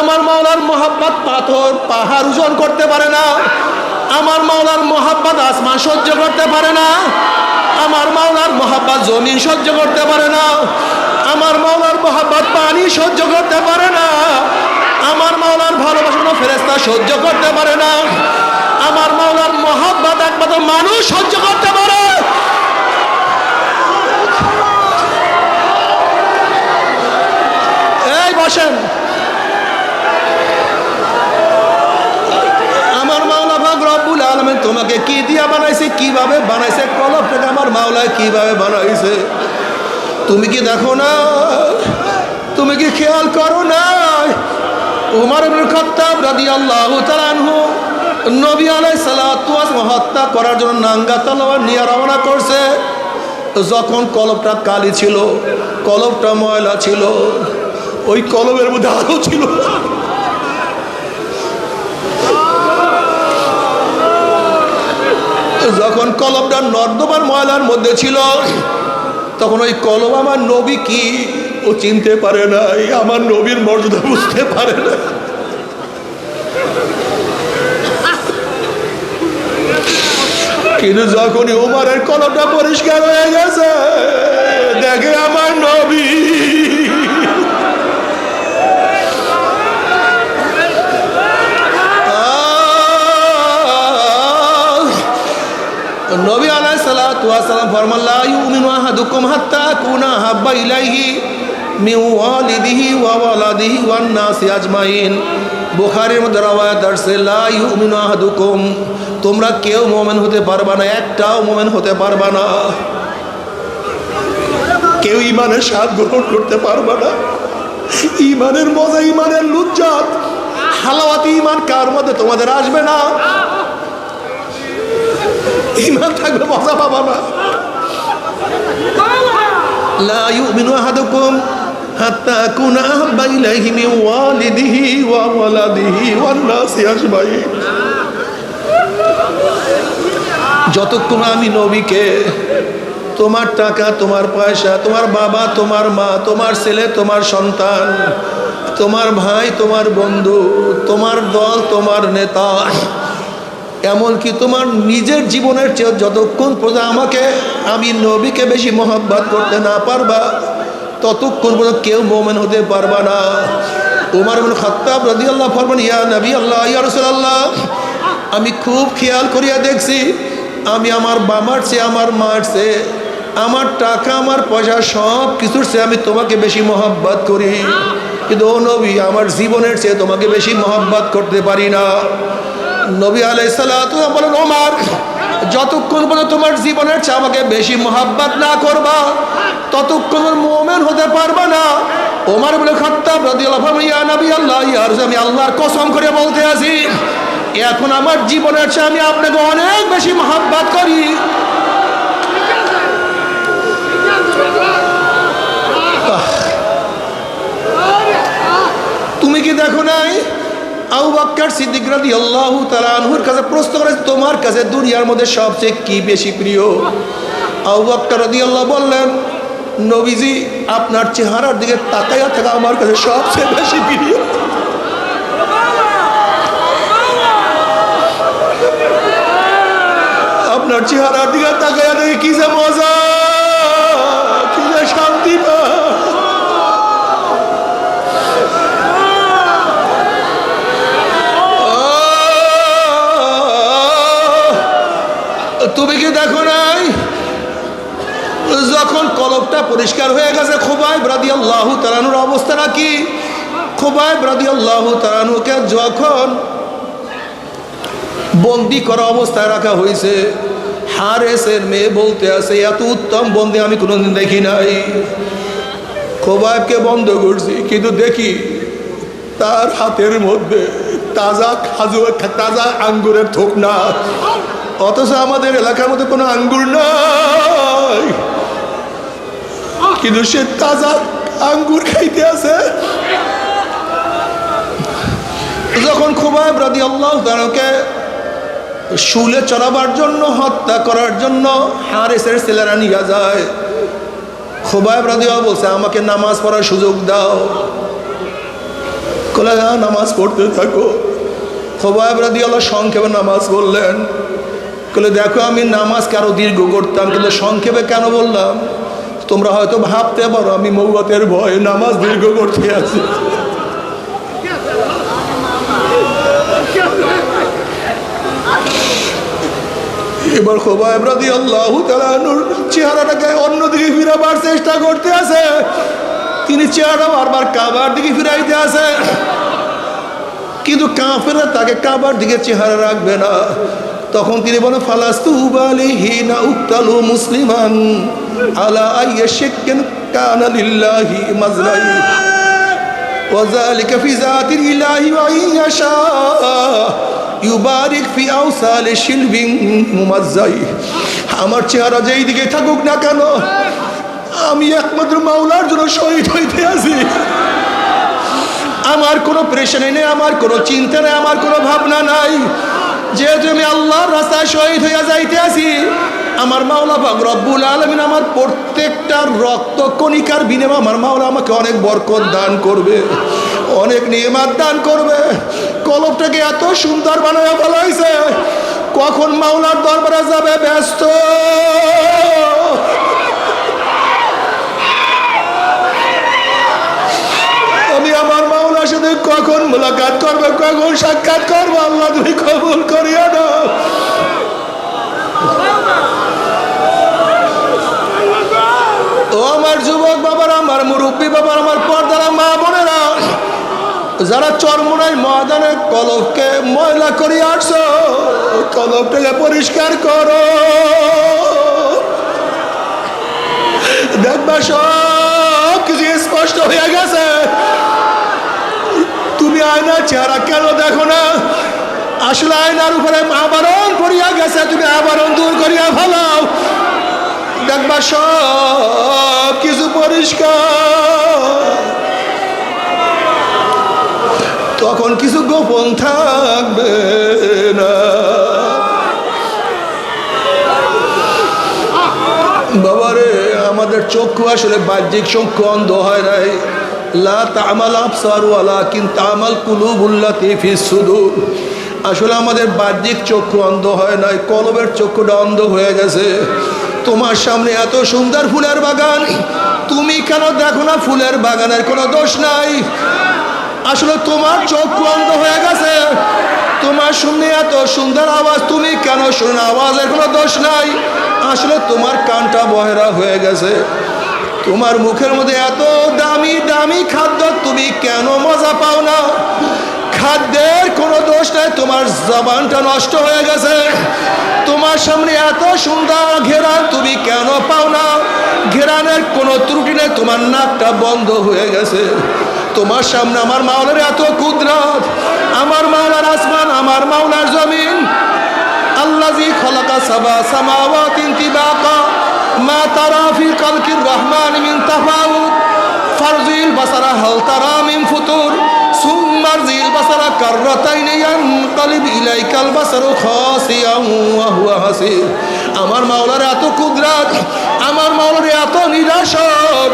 আমার মাওলার মোহাব্বত পাথর পাহাড় ওজন করতে পারে না। আমার মাওলার মোহাব্বত আসমান সহ্য করতে পারে না। আমার মাওলার মোহাব্বত জমিন সহ্য করতে পারে না। আমার মাওলার মোহাব্বত পানি সহ্য করতে পারে না। আমার মাওলার ভালোবাসানো ফেরেস্তা সহ্য করতে পারে না। আমার মাওলার মোহাব্বত একমাত্র মানুষ সহ্য করতে পারে। এই বসেন আমার মাওলা ভাগ রব্বুল তোমাকে কি দিয়া বানাইছে, কীভাবে বানাইছে কলব থেকে আমার মাওলায় কীভাবে বানাইছে? তুমি কি দেখো না? তুমি কি খেয়াল করো না? উমার খাত্তাব রাদিয়াল্লাহু তাআলা আনহু নবী আলাইহিস সালাতু ওয়াস হত্যা করার জন্য নাঙ্গা তলোয়ার নিয়ে রওনা করছে। যখন কলবটা কালি ছিল কলবটা ময়লা ছিল, ওই কলবের মধ্যে আলো ছিল। যখন কলবটা নর্দমার ময়লার মধ্যে ছিল, তখন ওই কলম আমার নবী কি? ও চিনতে পারে না আমার নবীর মর্যাদা বুঝতে পারে না। কিন্তু যখনই উমারের কলমটা পরিষ্কার হয়ে গেছে, দেখে আমার নবী নবী আলাইহিস সালাতু ওয়াস সালাম ফরমান, লা ইউমিনু হাত্তা কুনা হাব্বা ইলাইহি ওয়া ওয়ালাদিহি ওয়ান তোমরা কেউ মুমিন হতে পারবা না, একটাও মুমিন হতে পারবা না। কেউ ইমানের স্বাদ গ্রহণ করতে পারবা না। ইমানের মজা ইমানের লুজ্জাত। হালাওয়াতি ইমান কার মধ্যে তোমাদের আসবে না? ইমান থাকবে মজা পাবা না। যতক্ষণ আমি নবীকে, তোমার টাকা, তোমার পয়সা, তোমার বাবা, তোমার মা, তোমার ছেলে, তোমার সন্তান, তোমার ভাই, তোমার বন্ধু, তোমার দল, তোমার নেতা এমনকি তোমার নিজের জীবনের চেয়ে যতক্ষণ পর্যন্ত আমাকে, আমি নবীকে বেশি মহব্বত করতে না পারবা, ততক্ষণ পর্যন্ত কেউ মোমেন হতে পারবা না। উমার বিন খাত্তাব রাদিয়াল্লাহু ফরমান ইয়া নবী আল্লাহ, ইয়া রাসূলুল্লাহ, আমি খুব খেয়াল করিয়া দেখছি, আমি আমার বাবার চেয়ে, আমার মার চেয়ে, আমার টাকা, আমার পয়সা সব কিছুর চেয়ে আমি তোমাকে বেশি মহব্বত করি। কিন্তু ও নবী, আমার জীবনের চেয়ে তোমাকে বেশি মহব্বত করতে পারি না। নবী আলাই সাল্লাম বলেন, ওমার, যতক্ষণ পর্যন্ত তোমার জীবনের চেয়ে আমাকে বেশি মহাব্বাত না করবা, ততক্ষণ মোমেন হতে পারবা না। ওমার বলে খাত্তাব ইয়া নবী আল্লাহ, ইয়া রাসূল, আমি আল্লাহর কসম করে বলতে আছি, এখন আমার জীবনের চেয়ে আমি আপনাকে অনেক বেশি মহাব্বাত করি। তুমি কি দেখো নাই? আবু বাক্কার সিদ্দিক রাদি আল্লাহ তালা আনহুর কাছে প্রশ্ন করে তোমার কাছে দুনিয়ার মধ্যে সবচেয়ে কি বেশি প্রিয়? আবু বাক্কার রাদি আল্লাহ বললেন, নবীজি, আপনার চেহারার দিকে তাকাইয়া থাকা আমার কাছে সবচেয়ে বেশি প্রিয়। আপনার চেহারার দিকে তাকাইয়া দেখে কি যে মজা, কি যে শান্তি পায়। তুমি কি দেখো নাই? যখন কলবটা পরিষ্কার হয়ে গেছে খোবাই ব্রাদি আল্লাহ তালানুর অবস্থাটা কি খোবাই ব্রাদি আল্লাহ তালানুকে যখন বন্দি করা অবস্থায় রাখা হয়েছে, হারেসের মেয়ে বলতে আছে, এত উত্তম বন্দি আমি কোনোদিন দেখি নাই। খোবাইবকে বন্ধ করছি, কিন্তু দেখি তার হাতের মধ্যে তাজা খাজু, তাজা আঙ্গুরের থোক না অথচ আমাদের এলাকার মধ্যে কোনো আঙ্গুর নাই। কিন্তু সে তাজা আঙ্গুর খাইতে আছে। যখন খুবাইব রাদি আল্লাহ তারকে শুলে চড়াবার জন্য হত্যা করার জন্য হারেসের ছেলেরা নিয়ে যায় খুবাইব রাদিয়া বলছে আমাকে নামাজ পড়ার সুযোগ দাও। কলে "হ্যাঁ, নামাজ পড়তে থাকো। খোবাইব রাদি আল্লাহ সংক্ষেপে নামাজ বললেন বলে, দেখো, আমি নামাজকে আরও দীর্ঘ করতাম, কিন্তু সংক্ষেপে কেন বললাম? তোমরা হয়তো ভাবতে পারো, আমি মৌবাতের ভয়ে নামাজ দীর্ঘ করতে আছি। এবার খোবাইব রাদি আল্লাহ তালানুর চেহারাটাকে অন্যদিকে ফিরাবার চেষ্টা করতে আছে। তিনি চেহারা বারবার কাবার দিকে ফিরাইতে আছে। কিন্তু কাফেরা তাকে কাবার দিকে চেহারা রাখবে না। তখন তিনি বলেন ফালাস্তু বালি হিনা উক্তালু মুসলিমান আলা আইয়া শেখেন কানা লিল্লাহি মাজলাই وذلك في ذات الإله وإن يشاء يبارك في أوصال شلب ممزي আমার চেহারা যেই দিকে থাকুক না কেন আমি একমাত্র মাওলার জন্য শহীদ হইতে আছি আমার কোনো প্রেশানি নেই আমার কোনো চিন্তা নেই আমার কোনো ভাবনা নাই যেহেতু আমি আল্লাহর রাস্তায় শহীদ হইয়া যাইতে আছি, আমার মাওলা পাক রব্বুল আলমিন আমার প্রত্যেকটা রক্ত কণিকার বিনিময় আমার মাওলা আমাকে অনেক বরকত দান করবে, অনেক নিয়মাত দান করবে। কলবটাকে এত সুন্দর বানায় হয়েছে কখন মাওলার দরবারে যাবে ব্যস্ত আমি আমার মাওলার সাথে কখন মোলাকাত করবে, কখন সাক্ষাৎ করব, আল্লাহ তুমি কবুল করিয়া দাও আমার যুবক আমার বাবার মা যারা চরমোনাই ময়দানে কলবকে ময়লা করিয়া আসছো, কলবটাকে পরিষ্কার করো। দেখবা সব কিছু স্পষ্ট হয়ে গেছে। তুমি আয়নার চেহারা কেন দেখো না? আসলে আয়নার উপরে আবরণ পড়িয়া গেছে, তুমি আবরণ দূর করিয়া ফেলাও। দেখবা সব কিছু পরিষ্কার। তখন কিছু গোপন থাকবে না। বাবারে, আমাদের চক্ষু আসলে বাহ্যিক চক্ষু অন্ধ হয় নাই। লা তামাল আফসার ওয়ালা কিন্তু আমাল কুলুবুল্লাতি ফি সুদূর। আসলে আমাদের বাহ্যিক চক্ষু অন্ধ হয় নাই, কলবের চক্ষুটা অন্ধ হয়ে গেছে। তোমার সামনে এত সুন্দর ফুলের বাগান, তুমি কেন দেখো না ফুলের বাগানের কোনো দোষ নাই? আসলে তোমার চক্ষু অন্ধ হয়ে গেছে। তোমার শুনে এত সুন্দর আওয়াজ, তুমি কেন শোনো আওয়াজের কোনো দোষ নাই। আসলে তোমার কানটা বহেরা হয়ে গেছে। তোমার মুখের মধ্যে এত দামি দামি খাদ্য তুমি কেন মজা পাও না? খাদ্যের কোনো দোষ নাই, তোমার জবানটা নষ্ট হয়ে গেছে। তোমার সামনে এত সুন্দর ঘেরান তুমি কেন পাও না? ঘেরানের কোনো ত্রুটি নেই, তোমার নাকটা বন্ধ হয়ে গেছে। তোমার সামনে আমার মাওলার এত কুদরত, আমার মাওলার আসমান, আমার মাওলার জমিন। আল্লাজি খলাকা সাবা সামাওয়াতিন তিবাকা, মা তারা খালকির রহমান মিন তাফাউত ফারজিল বাসারা হাল তারা মিন ফুতুর সুম্মারজিল বাসারা কাররাতাইন ইয়ানকালিব ইলাইকাল বাসারু খাসিয়ান ওয়া হুয়া হাসির। আমার মাওলার এত কুদরত, আমার মাওলার এত নিরাশক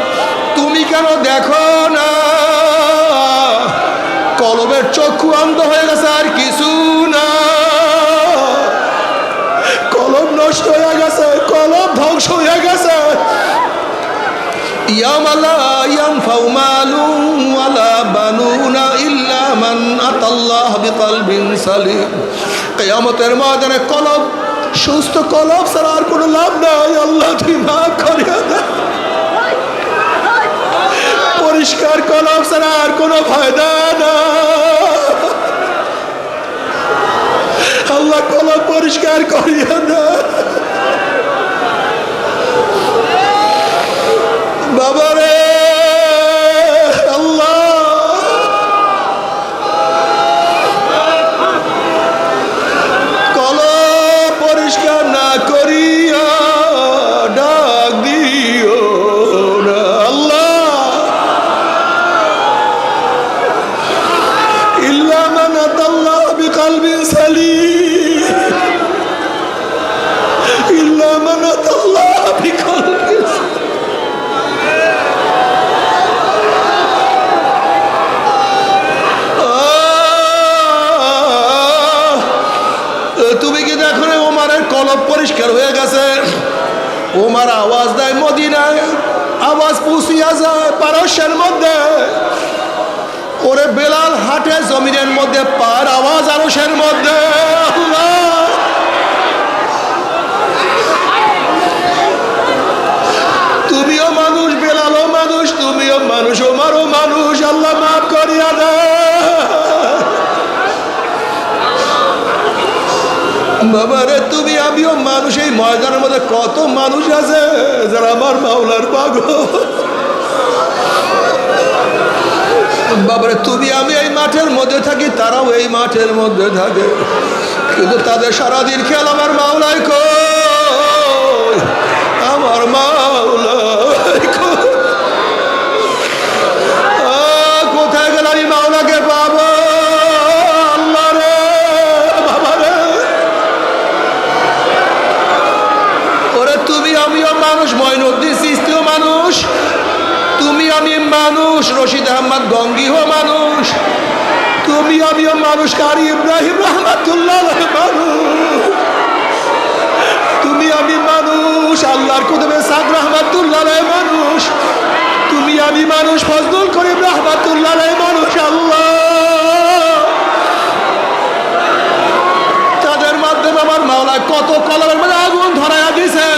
তুমি কেন দেখো না? কলবের চক্ষু অন্ধ হয়ে গেছে আর কিছু না। কলম নষ্ট হয়ে গেছে কলম ধ্বংস হয়ে গেছে। ইয়াম আলা ইয়ানফাউ মালুন কলব, সুস্থ কলব ছাড়া আর কোনো লাভ নাই, আল্লাহ দেয় পরিষ্কার কলম ছাড়া আর কোনো ফায়দা না আল্লাহ কলম পরিষ্কার করিয়া না যায় পারস্যের মধ্যে। ওরে বেলাল হাটে জমিনের মধ্যে পার আওয়াজ আরসের মধ্যে। তুমিও মানুষ, বেলালও মানুষ, তুমিও মানুষ, ওমারও মানুষ, আল্লাহ মাফ করিয়া তুমি, আমিও মানুষ, এই ময়দানের মধ্যে কত মানুষ আছে যারা আমার মাওলার পাগল? বাবারে, তুমি আমি এই মাঠের মধ্যে থাকি, তারাও এই মাঠের মধ্যে থাকে। কিন্তু তাদের সারাদিন খেয়াল আমার মাওলাই কই? আমার মাওলাই মানুষ ফজলুল করিম রহমাতুল্লাহ মানুষ তাদের মাধ্যমে আমার মাওলা কত কলমের মধ্যে আগুন ধরাইয়া দিছে।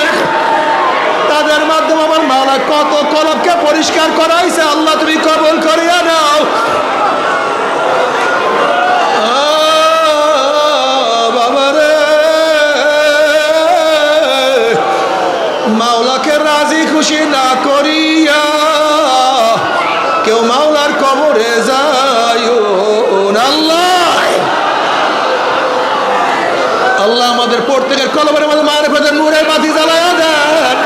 তাদের মাধ্যমে আমার মাওলা কত কলমকে পরিষ্কার করাইছে কেউ মাওলার কবরে যায় আল্লাহ। আল্লাহ আমাদের প্রত্যেকের কলমের মধ্যে মায়ের ফেদের নূরের বাতি জ্বালায়া দেন।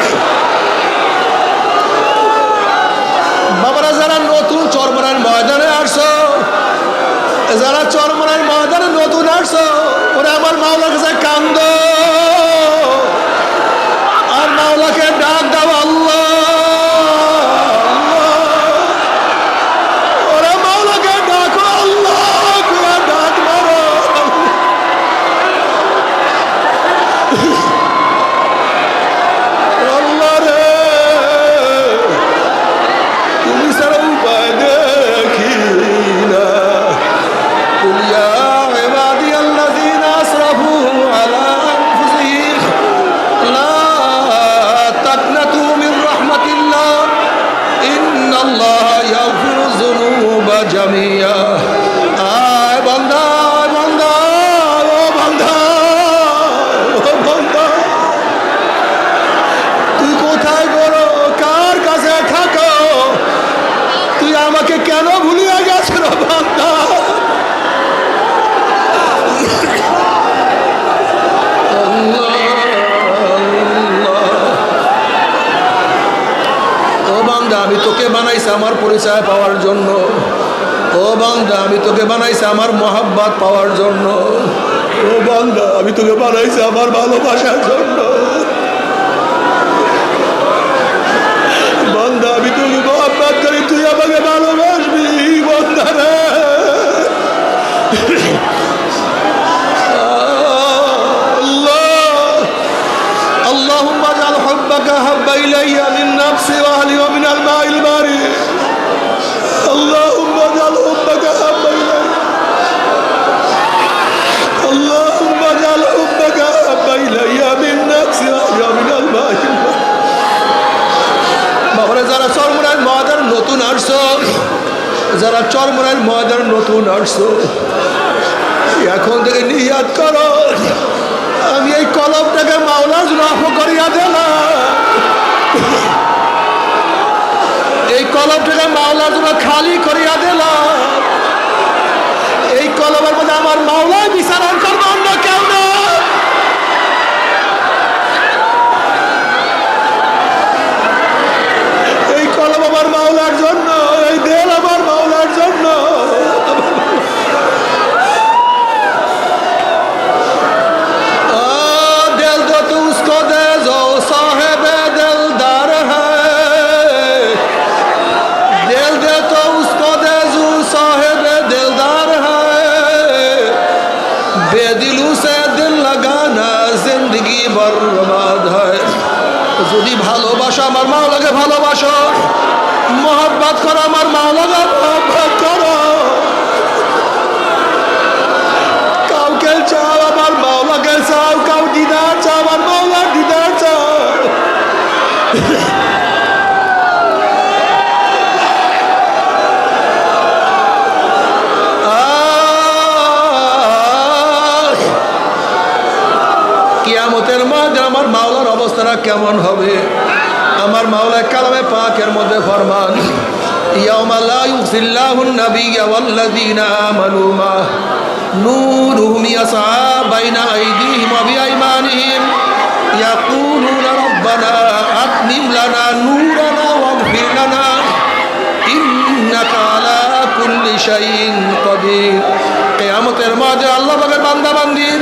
বাবারা যারা নতুন চরমরার ময়দানে আসছো, যারা চরমরার ময়দানে নতুন আসছো, ওরা আমার মাওলার কাছে কান্দ। তুই কোথায় কার কাছে তুই আমাকে কেন আমি তোকে বানাইছি আমার পরিচয় পাওয়ার জন্য। বান্দা আমি তোকে বানাইছি আমার মহাব্বাত পাওয়ার জন্য ও বান্দা আমি তোকে বানাইছি আমার ভালোবাসার জন্য বান্দা আমি তোকে মহাব্বাত করি তুই আমাকে ভালোবাসবি বান্দা রে আল্লাহ اللهم اجعل حبك حب الي من نفسي واهلي ومن যারা চরমরাইল ময়দান নতুন আসছো, এখন থেকে নিয়াদ করো। আমি এই কলমটাকে মাওলার রফ করিয়া দিলাম। এই কলমটাকে মাওলার যদি ভালোবাসো আমার মা মাওলাকে ভালোবাসো, মহব্বত করো আমার মা মাওলাকে, মহব্বত করো। কাউকে চাও আমার মা মাওলাকে চাও, কাউ দিদার চাও আমার মাওলার দিদার চাও। কিয়ামতের মাঝে আমার মাওলার অবস্থাটা কেমন হবে? আমার মাওলা কালামে পাকের মধ্যে ফরমান, ইয়াউমা লা ইউসিল্লাহুন নাবিয়্যা ওয়াল্লাযীনা আমানু মা নূরুহুম ইয়াসআ বাইনা আইদিহিম ওয়া বিআইমানিহিম, ইয়াকুলুনা রাব্বানা আতমিম লানা নূরানা ওয়াগফির লানা। ইন্নাকা আলা কুল্লি শাইন কদির। কিয়ামতের মাঝে আল্লাহ বান্দা বান্দির